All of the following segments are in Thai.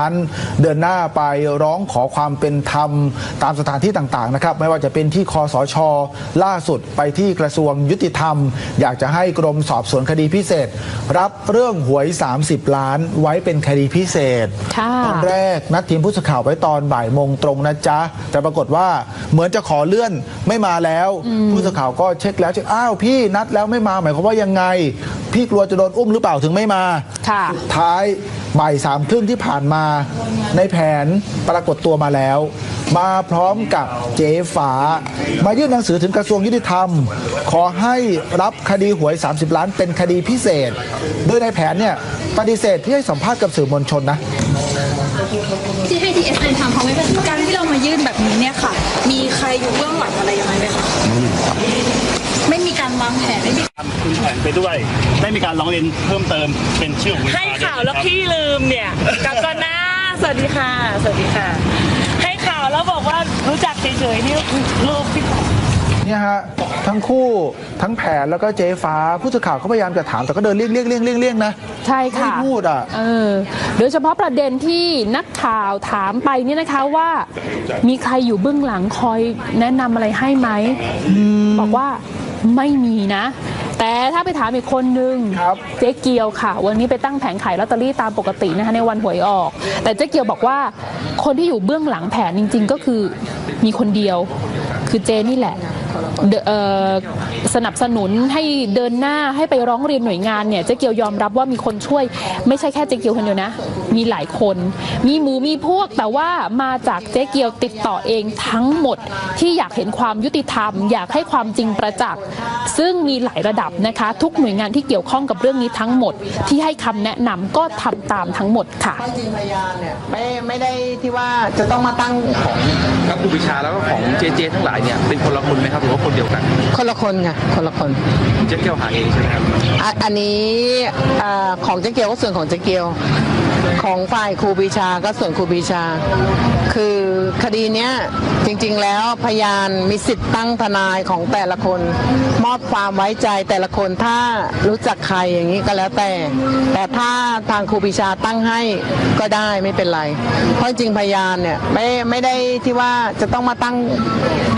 นั้นเดินหน้าไปร้องขอความเป็นธรรมตามสถานที่ต่างๆนะครับไม่ว่าจะเป็นที่คอสช ล่าสุดไปที่กระทรวงยุติธรรม อยากจะให้กรมสอบสวนคดีพิเศษ รับเรื่องหวย 30 ล้านไว้เป็นคดีพิเศษค่ะตอนแรกนัดทีมผู้สื่อข่าวไว้ตอนบ่ายโมงตรงนะจ๊ะ แต่ปรากฏว่าเหมือนจะขอเลื่อนไม่มาแล้ว ผู้สื่อข่าวก็เช็คแล้วเช็คอ้าวพี่นัดแล้วไม่มาหมายความว่ายังไงพี่กลัวจะโดนอุ้มหรือเปล่าถึงไม่มาค่ะสุดท้ายบ่ายสามครึ่งที่ผ่านมา ในแผนปรากฏตัวมาแล้ว มาพร้อมกับเจ๊ฝา มายื่นหนังสือถึงกระทรวงยุติธรรม ขอให้รับคดีหวย 30 ล้านเป็นคดีพิเศษ โดยในแผนเนี่ยปฏิเสธที่ให้สัมภาษณ์กับสื่อมวลชนนะที่ให้ TSN ทำเขาไม่เป็นการที่เรามายื่นแบบนี้เนี่ยค่ะ มีใครอยู่เบื้องหลังอะไรยังไงไหมคะไม่มีการวางแผนไม่มีคุณแผนไปด้วยได้ มีการร้องเรียนเพิ่มเติมเป็นชื่อของคุณให้ข่าวแล้วพี่ลืมเนี่ย กับก็หน้าสวัสดีค่ะ สวัสดีค่ะ ให้ข่าวแล้วบอกว่ารู้จักเฉยๆนี่รูปพี่ เนี่ยฮะทั้งคู่ทั้งแผนแล้วก็เจ๊ฟ้าผู้สื่อข่าวก็พยายามจะถามแต่ก็เดินเลี่ยงเลี่ยงเลี่ยงเลี่ยงเลี่ยงนะใช่ค่ะ ไม่พูดอะ เออโดยเฉพาะประเด็นที่นักข่าวถามไปเนี่ยนะคะว่า มีใครอยู่เบื้องหลังคอยแนะนำอะไรให้ไหม บอกว่าไม่มีนะ แต่ถ้าไปถามอีกคนนึงครับเจ๊เกียวค่ะ วันนี้ไปตั้งแผงขายลอตเตอรี่ตามปกตินะคะในวันหวยออก แต่เจ๊เกียวบอกว่าคนที่อยู่เบื้องหลังแผนจริง ๆ ก็คือมีคนเดียว คือเจนี่แหละ เดเอ่อสนับสนุนให้เดินหน้าให้ไปร้องเรียนหน่วยงานเนี่ยเจ๊เกียวยอมรับว่ามีคนช่วย ไม่ใช่แค่เจ๊เกียวคนเดียวนะ มีหลายคน มีหมูมีพวกแต่ว่ามาจากเจ๊เกียวติดต่อเองทั้งหมดที่อยากเห็นความยุติธรรม อยากให้ความจริงประจักษ์ซึ่งมีหลายระดับนะคะ ทุกหน่วยงานที่เกี่ยวข้องกับเรื่องนี้ทั้งหมด ที่ให้คำแนะนำก็ทำตามทั้งหมดค่ะจริงพยานเนี่ยไม่ไม่ได้ที่ว่าจะต้องมาตั้งของทั้งครูปิชาแล้วก็ของเจเจ ทั้งหลายเนี่ยเป็นคนละคนไหมครับหรือว่าคนเดียวกัน คนละคนค่ะคนละคนเจ๊เกียวหาเองใช่ไหมครับอะอันนี้อ่าของเจ๊เกียวก็ส่วนของเจ๊เกียว ของฝ่ายครูปีชาก็ส่วนครูปีชา คือคดีเนี้ยจริงๆแล้วพยานมีสิทธิ์ตั้งทนายของแต่ละคน มอบความไว้ใจแต่ละคนถ้ารู้จักใครอย่างนี้ก็แล้วแต่ แต่ถ้าทางครูปีชาตั้งให้ก็ได้ไม่เป็นไร เพราะจริงพยานเนี่ยไม่ไม่ได้ที่ว่าจะต้องมาตั้ง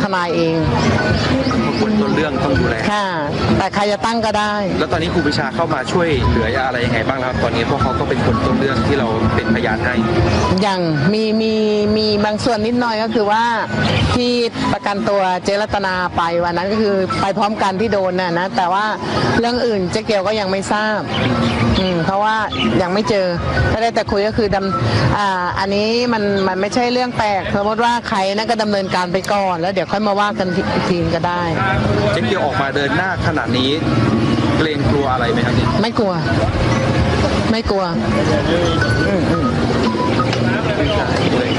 ทนายเอง เรื่องต้องดูแลค่ะ แต่ใครจะตั้งก็ได้ แล้วตอนนี้ครูปิชาเข้ามาช่วยเหลืออะไรยังไงบ้างแล้วครับตอนนี้เพราะเขาก็เป็นคนต้นเรื่องที่เราเป็นพยานให้อย่างมีมีมีบางส่วนนิดหน่อยก็คือว่าที่ประกันตัวเจรัตนาไปวันนั้นก็คือไปพร้อมกันที่โดนน่ะนะแต่ว่าเรื่องอื่นเจ๊เกียวก็ยังไม่ทราบ อืมเพราะว่ายังไม่เจอก็ได้แต่คุยก็คือดำอ่าอันนี้มันมันไม่ใช่เรื่องแปลกสมมติว่าใครนั่นก็ดำเนินการไปก่อน แล้วเดี๋ยวค่อยมาว่ากันอีกทีก็ได้ เจ๊เกียวออกมาเดินหน้าขนาดนี้ เกรงกลัวอะไรไหมครับเนี่ยไม่กลัว ไม่กลัวก็ง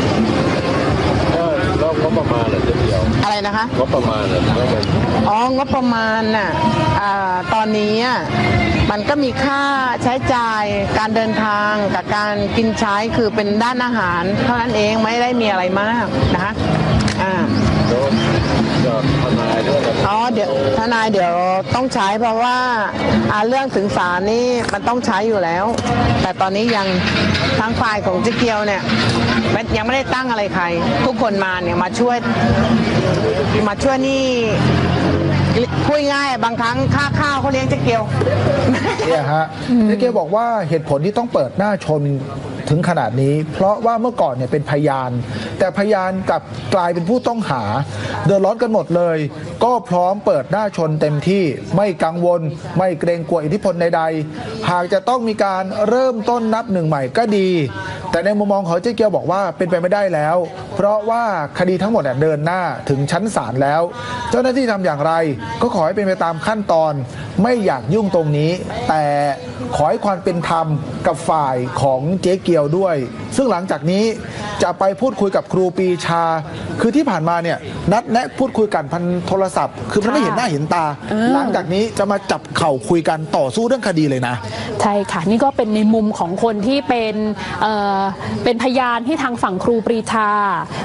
บประมาณเหรอเจ๊เดียวอะไรนะคะ งบประมาณเหรอก็ไปอ๋องบประมาณน่ะอ่าตอนนี้อะมันก็มีค่าใช้จ่ายการเดินทางกับการกินใช้คือเป็นด้านอาหาร เท่านั้นเองไม่ได้มีอะไรมากนะคะอ่า แล้วก็ทนายด้วยนะ อ๋อเดี๋ยวทนายเดี๋ยวต้องใช้เพราะว่าอ่าเรื่องถึงศาลนี่มันต้องใช้อยู่แล้ว แต่ตอนนี้ยังทางฝ่ายของเจ๊เกียวเนี่ยไม่ยังไม่ได้ตั้งอะไรใคร ทุกคนมาเนี่ยมาช่วยมาช่วยนี่พูดง่ายบางครั้งค่าข้าวเขาเลี้ยงเจ๊เกียว เนี่ยฮะเจ๊เกียวบอกว่าเหตุผลที่ต้องเปิดหน้าชน ถึงขนาดนี้ เพราะว่าเมื่อก่อนเนี่ยเป็นพยาน แต่พยานกลับกลายเป็นผู้ต้องหา เดือดร้อนกันหมดเลย ก็พร้อมเปิดหน้าชนเต็มที่ไม่กังวล ไม่เกรงกลัวอิทธิพลใดๆ หากจะต้องมีการเริ่มต้นนับหนึ่งใหม่ก็ดี แต่ในมุมมองของเจ๊เกียวบอกว่าเป็นไปไม่ได้แล้ว เพราะว่าคดีทั้งหมดเนี่ยเดินหน้าถึงชั้นศาลแล้ว เจ้าหน้าที่ทำอย่างไร ก็ขอให้เป็นไปตามขั้นตอน ไม่อยากยุ่งตรงนี้ แต่ขอให้ความเป็นธรรมกับฝ่ายของเจ๊เกียวด้วย ซึ่งหลังจากนี้จะไปพูดคุยกับครูปรีชา คือที่ผ่านมาเนี่ยนัดแนะพูดคุยกันพันโทรศัพท์ คือมันไม่เห็นหน้าเห็นตา หลังจากนี้จะมาจับเข่าคุยกันต่อสู้เรื่องคดีเลยนะ ใช่ค่ะ นี่ก็เป็นในมุมของคนที่เป็นเอ่อเป็นพยานที่ทางฝั่งครูปรีชา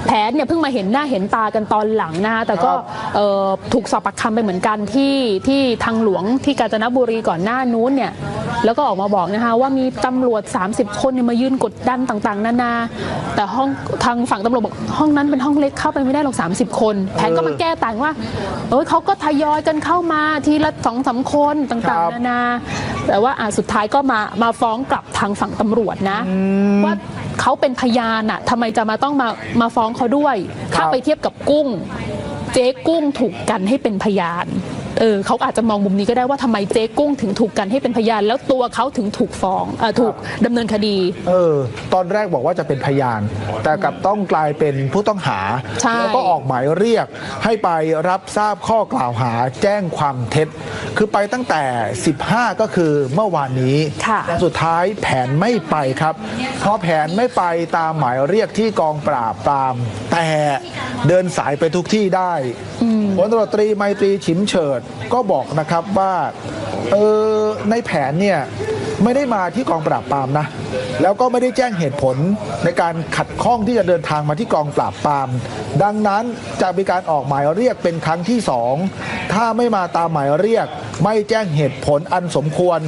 แผนเนี่ยเพิ่งมาเห็นหน้าเห็นตากันตอนหลังนะคะแต่ก็เอ่อถูกสอบปากคำไปเหมือนกันที่ที่ทางหลวงที่กาญจนบุรีก่อนหน้านู้นเนี่ย แล้วก็ออกมาบอกนะคะว่ามีตำรวจ 30 คนเนี่ยมายืนกดดันต่างๆ นานา แต่ห้องทางฝั่งตำรวจบอกห้องนั้นเป็นห้องเล็กเข้าไปไม่ได้หรอก 30 คน แผนก็มาแก้ต่างว่า เอ้ยเขาก็ทยอยกันเข้ามาทีละสองสามคนต่างครับๆนานา แต่ว่าอะสุดท้ายก็มามาฟ้องกลับทางฝั่งตำรวจนะว่าเขาเป็นพยานอะทำไมจะมาต้องมามาฟ้องเขาด้วย ถ้าไปเทียบกับกุ้ง เจ๊กุ้งถูกกันให้เป็นพยาน เออเขาอาจจะมองมุมนี้ก็ได้ว่าทำไมเจ๊กุ้งถึงถูกกันให้เป็นพยาน แล้วตัวเขาถึงถูกฟ้องเออถูกดำเนินคดี เออ ตอนแรกบอกว่าจะเป็นพยาน แต่กลับต้องกลายเป็นผู้ต้องหาใช่ แล้วก็ออกหมายเรียกให้ไปรับทราบข้อกล่าวหาแจ้งความเท็จ คือไปตั้งแต่ 15 ก็คือเมื่อวานนี้ค่ะ แต่สุดท้ายแผนไม่ไปครับเพราะแผนไม่ไปตามหมายเรียกที่กองปราบปราม แต่เดินสายไปทุกที่ได้พลตำรวจตรีไมตรีฉิมเฉิดก็บอกนะครับว่าเออในแผนเนี่ยไม่ได้มาที่กองปราบปรามนะ แล้วก็ไม่ได้แจ้งเหตุผลในการขัดข้องที่จะเดินทางมาที่กองปราบปราม ดังนั้นจะมีการออกหมายเรียกเป็นครั้งที่สองถ้าไม่มาตามหมายเรียก ไม่แจ้งเหตุผลอันสมควร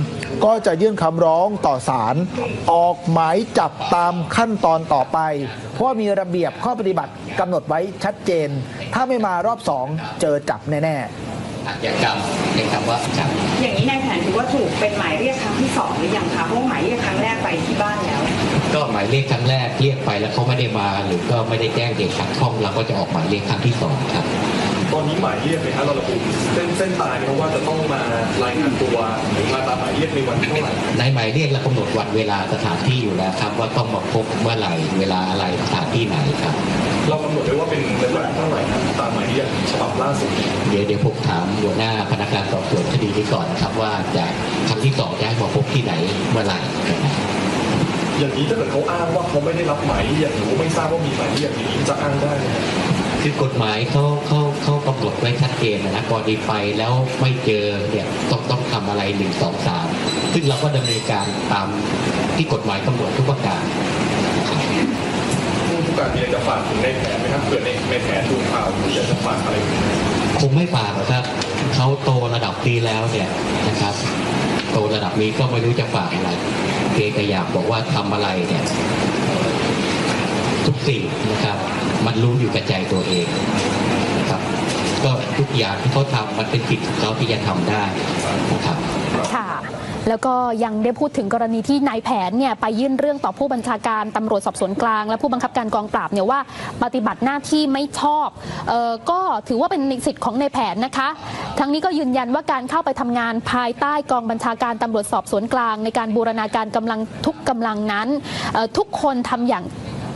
ก็จะยื่นคำร้องต่อศาลออกหมายจับตามขั้นตอนต่อไป เพราะมีระเบียบข้อปฏิบัติกำหนดไว้ชัดเจน ถ้าไม่มารอบสองเจอจับแน่ อาชญากรรมในคำว่าจับอย่างนี้นายแผนถือว่าถูกเป็นหมายเรียกครั้งที่สองหรือยังคะเพราะว่าหมายเรียกครั้งแรกไปที่บ้านแล้ว ก็หมายเรียกครั้งแรกเรียกไปแล้วเขาไม่ได้มาหรือก็ไม่ได้แจ้งเหตุขัดข้องเราก็จะออกหมายเรียกครั้งที่สองครับ ตอนนี้หมายเรียกไหมครับเราระบุเส้นเส้นตายเพราะว่าจะต้องมารายงานตัวหรือมาตามหมายเรียกในวันเท่าไหร่ในหมายเรียกเรากำหนดวันเวลาสถานที่อยู่แล้วครับว่าต้องมาพบเมื่อไหร่เวลาอะไรสถานที่ไหนครับ เรากำหนดไว้ว่าเป็นในวันเท่าไหร่ครับตามหมายเรียกฉบับล่าสุดเดี๋ยวเดี๋ยวผมถามหัวหน้าพนักงานสอบสวนคดีนี้ก่อนนะครับว่าจะครั้งที่สองจะให้มาพบที่ไหนเมื่อไหร่นะครับอย่างนี้ถ้าเกิดเขาอ้างว่าเขาไม่ได้รับหมายเรียกหรือว่าไม่ทราบว่ามีหมายเรียกอย่างนี้จะอ้างได้ไหม คือกฎหมายเขาเขาเขากำหนดไว้ชัดเจนนะนะกรณีไปแล้วไม่เจอเนี่ยต้องต้องทำอะไรหนึ่งสองสามซึ่งเราก็ดำเนินการตามที่กฎหมายกำหนดทุกประการผู้การมีอะไรจะฝากถึงในแผนไหมครับเผื่อในในแผนดูข่าวอยู่อยากจะฝากอะไรไหมคงไม่ฝากหรอกครับเขาโตระดับนี้แล้วเนี่ยนะครับ โตระดับนี้ก็ไม่รู้จะฝากอะไรเพียงแต่อยากบอกว่าทำอะไรเนี่ย สิ่งนะครับ มันรู้อยู่กับใจตัวเองนะครับ ก็ทุกอย่างที่เขาทำมันเป็นสิทธิของเขาที่จะทำได้นะครับค่ะแล้วก็ยังได้พูดถึงกรณีที่นายแผนเนี่ยไปยื่นเรื่องต่อผู้บัญชาการตำรวจสอบสวนกลาง และผู้บังคับการกองปราบเนี่ยว่าปฏิบัติหน้าที่ไม่ชอบเออก็ถือว่าเป็นสิทธิ์ของนายแผนนะคะ ทั้งนี้ก็ยืนยันว่าการเข้าไปทำงานภายใต้กองบัญชาการตำรวจสอบสวนกลาง ในการบูรณาการกำลังทุกกำลังนั้นทุกคนทำอย่าง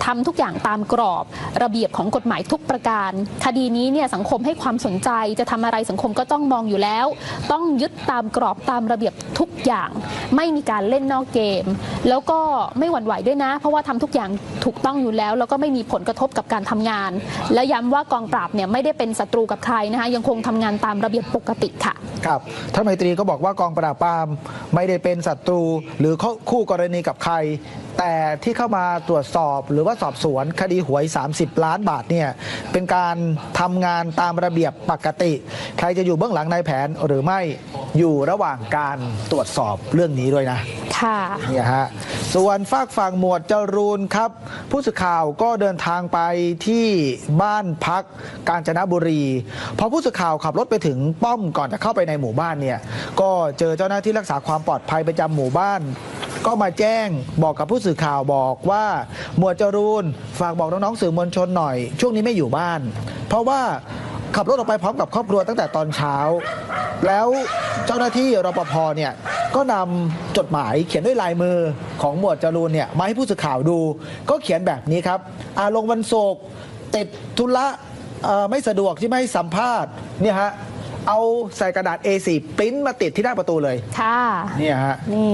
ทำทุกอย่างตามกรอบระเบียบของกฎหมายทุกประการ คดีนี้เนี่ยสังคมให้ความสนใจจะทำอะไรสังคมก็ต้องมองอยู่แล้ว ต้องยึดตามกรอบตามระเบียบทุกอย่าง ไม่มีการเล่นนอกเกม แล้วก็ไม่หวั่นไหวด้วยนะ เพราะว่าทำทุกอย่างถูกต้องอยู่แล้ว แล้วก็ไม่มีผลกระทบกับการทำงาน และย้ำว่ากองปราบเนี่ยไม่ได้เป็นศัตรูกับใครนะคะยังคงทำงานตามระเบียบปกติค่ะครับท่านไมตรีก็บอกว่ากองปราบปรามไม่ได้เป็นศัตรู หรือคู่กรณีกับใครแต่ที่เข้ามาตรวจสอบหรือว่าสอบสวนคดีหวย 30 ล้านบาทเนี่ยเป็นการทำงานตามระเบียบปกติ ใครจะอยู่เบื้องหลังนายแผนหรือไม่อยู่ระหว่างการตรวจสอบเรื่องนี้ด้วยนะ ค่ะเนี่ยฮะส่วนฝากฝั่งหมวดจรูนครับ ผู้สื่อข่าวก็เดินทางไปที่บ้านพักกาญจนบุรีพอผู้สื่อข่าวขับรถไปถึงป้อมก่อนจะเข้าไปในหมู่บ้านเนี่ยก็เจอเจ้าหน้าที่รักษาความปลอดภัยประจำหมู่บ้าน ก็มาแจ้งบอกกับผู้สื่อข่าวบอกว่าหมวดจรูนฝากบอกน้องๆสื่อมวลชนหน่อย ช่วงนี้ไม่อยู่บ้าน เพราะว่าขับรถออกไปพร้อมกับครอบครัวตั้งแต่ตอนเช้า แล้วเจ้าหน้าที่รปภเนี่ยก็นำจดหมายเขียนด้วยลายมือของหมวดจรูนเนี่ยมาให้ผู้สื่อข่าวดู ก็เขียนแบบนี้ครับอาลงวันศุกร์ติดธุระเอ่อไม่สะดวกที่ไม่ให้สัมภาษณ์เนี่ยฮะเอาใส่กระดาษ A4 ปริ้นมาติดที่หน้าประตูเลย ค่ะ เนี่ยฮะ นี่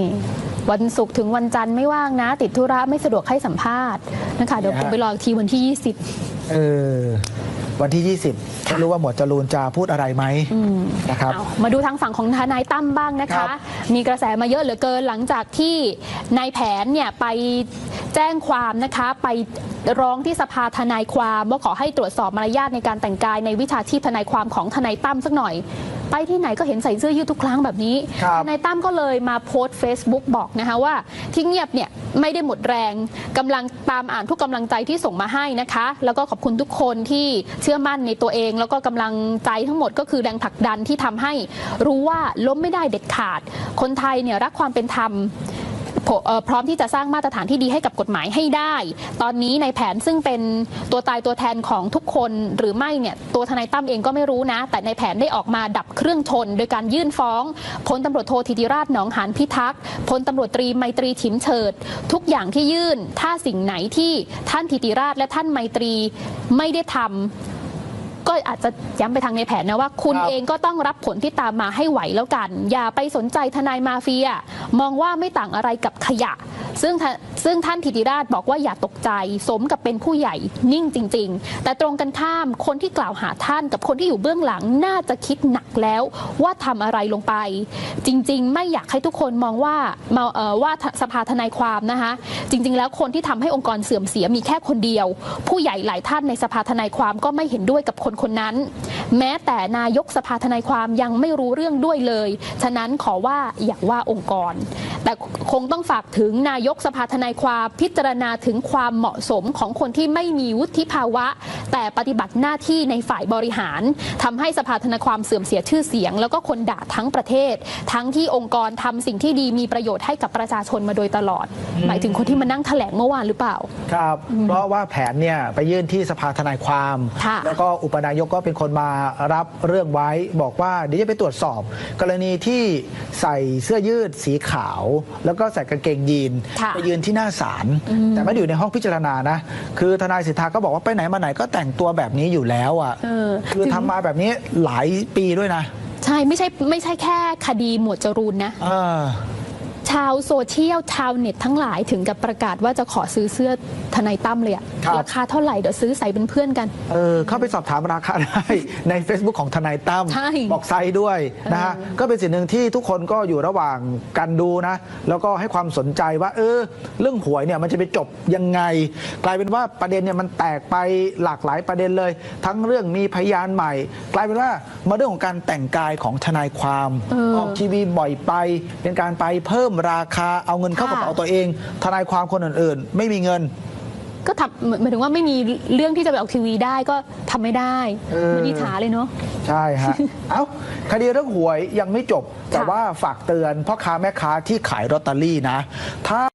วันศุกร์ถึงวันจันทร์ไม่ว่างนะ ติดธุระไม่สะดวกให้สัมภาษณ์นะคะเดี๋ยวผมไปรออีกทีวันที่ 20 เออวันที่ 20ไม่รู้ว่าหมวดจรูนจะพูดอะไรไหมนะครับเอามาดูทางฝั่งของทนายตั้มบ้างนะครัคะบมีกระแสมาเยอะเหลือเกินหลังจากที่นายแผนเนี่ยไปแจ้งความนะคะไปร้องที่สภาทนายความว่าขอให้ตรวจสอบมารยาทในการแต่งกายในวิชาชีพทนายความของทนายตั้มสักหน่อย ไปที่ไหนก็เห็นใส่เสื้อยืดทุกครั้งแบบนี้ครับทนายตั้มก็เลยมาโพสต์ Facebook บอกนะคะว่าที่เงียบเนี่ยไม่ได้หมดแรงกำลังตามอ่านทุกกำลังใจที่ส่งมาให้นะคะ แล้วก็ขอบคุณทุกคนที่เชื่อมั่นในตัวเอง แล้วก็กำลังใจทั้งหมดก็คือแรงผลักดันที่ทำให้รู้ว่าล้มไม่ได้เด็ดขาด คนไทยเนี่ยรักความเป็นธรรม พร้อมที่จะสร้างมาตรฐานที่ดีให้กับกฎหมายให้ได้ ตอนนี้ในแผนซึ่งเป็นตัวตายตัวแทนของทุกคนหรือไม่เนี่ยตัวทนายตั้มเองก็ไม่รู้นะ แต่ในแผนได้ออกมาดับเครื่องชน โดยการยื่นฟ้องพลตำรวจโทธิติราชหนองหานพิทักษ์พลตำรวจตรีไมตรีฉิมเฉิด ทุกอย่างที่ยื่น ถ้าสิ่งไหนที่ท่านธิติราชและท่านไมตรีไม่ได้ทำ ก็อาจจะย้ำไปทางในแผนนะว่า คุณครับ เองก็ต้องรับผลที่ตามมาให้ไหวแล้วกัน อย่าไปสนใจทนายมาเฟีย มองว่าไม่ต่างอะไรกับขยะ ซึ่งท่านซึ่งท่านธิติราชบอกว่าอย่าตกใจ สมกับเป็นผู้ใหญ่นิ่งจริง ๆ แต่ตรงกันข้ามคนที่กล่าวหาท่านกับคนที่อยู่เบื้องหลังน่าจะคิดหนักแล้วว่าทำอะไรลงไป จริง ๆ ไม่อยากให้ทุกคนมองว่ามาเอ่อว่าสภาทนายความนะคะ จริง ๆ แล้วคนที่ทำให้องค์กรเสื่อมเสียมีแค่คนเดียว ผู้ใหญ่หลายท่านในสภาทนายความก็ไม่เห็นด้วยกับคนคนนั้น แม้แต่นายกสภาทนายความยังไม่รู้เรื่องด้วยเลย ฉะนั้นขอว่าอย่าว่าองค์กร แต่คงต้องฝากถึงนายกสภาทนายความพิจารณาถึงความเหมาะสมของคนที่ไม่มีวุฒิภาวะ แต่ปฏิบัติหน้าที่ในฝ่ายบริหารทำให้สภาทนายความเสื่อมเสียชื่อเสียง แล้วก็คนด่าทั้งประเทศ ทั้งที่องค์กรทำสิ่งที่ดีมีประโยชน์ให้กับประชาชนมาโดยตลอด หมายถึงคนที่มานั่งแถลงเมื่อวานหรือเปล่า ครับ เพราะว่าแผนเนี่ยไปยื่นที่สภาทนายความค่ะแล้วก็อุปนายกก็เป็นคนมารับเรื่องไว้ บอกว่าเดี๋ยวจะไปตรวจสอบ กรณีที่ใส่เสื้อยืดสีขาว แล้วก็ใส่กางเกงยีนค่ะไปยืนที่หน้าศาลแต่ไม่ได้อยู่ในห้องพิจารณานะ คือทนายสิทธาก็บอกว่าไปไหนมาไหนก็แต่งตัวแบบนี้อยู่แล้วอะเออคือทำมาแบบนี้หลายปีด้วยนะ ใช่ไม่ใช่ไม่ใช่แค่คดีหมวดจรูนนะเออ ชาวโซเชียลชาวเน็ตทั้งหลายถึงกับประกาศว่าจะขอซื้อเสื้อทนายตั้มเลยอะครับ ราคาเท่าไหร่เดี๋ยวซื้อใส่เป็นเพื่อนกัน เออเข้าไปสอบถามราคาได้ ใน Facebook ของทนายตั้มใช่บอกไซส์ด้วยนะฮะก็เป็นสิ่งหนึ่งที่ทุกคนก็อยู่ระหว่างกันดูนะ แล้วก็ให้ความสนใจว่า เออ เรื่องหวยเนี่ยมันจะไปจบยังไง กลายเป็นว่าประเด็นเนี่ยมันแตกไปหลากหลายประเด็นเลย ทั้งเรื่องมีพยานใหม่ กลายเป็นว่ามาเรื่องของการแต่งกายของทนายความเออออกทีวีบ่อยไป เป็นการไปเพิ่มราคาเอาเงินเข้ากระเป๋าตัวเอง ทนายความคนอื่นๆ ไม่มีเงินก็ทำหมายถึงว่าไม่มีเรื่องที่จะไปออกทีวีได้ก็ทำไม่ได้เออเหมันนิถาเลยเนาะใช่ฮะเอ้าคดีเรื่องหวยยังไม่จบ แต่ว่าฝากเตือนพ่อค้าแม่ค้าที่ขายลอตเตอรี่นะ ถ้า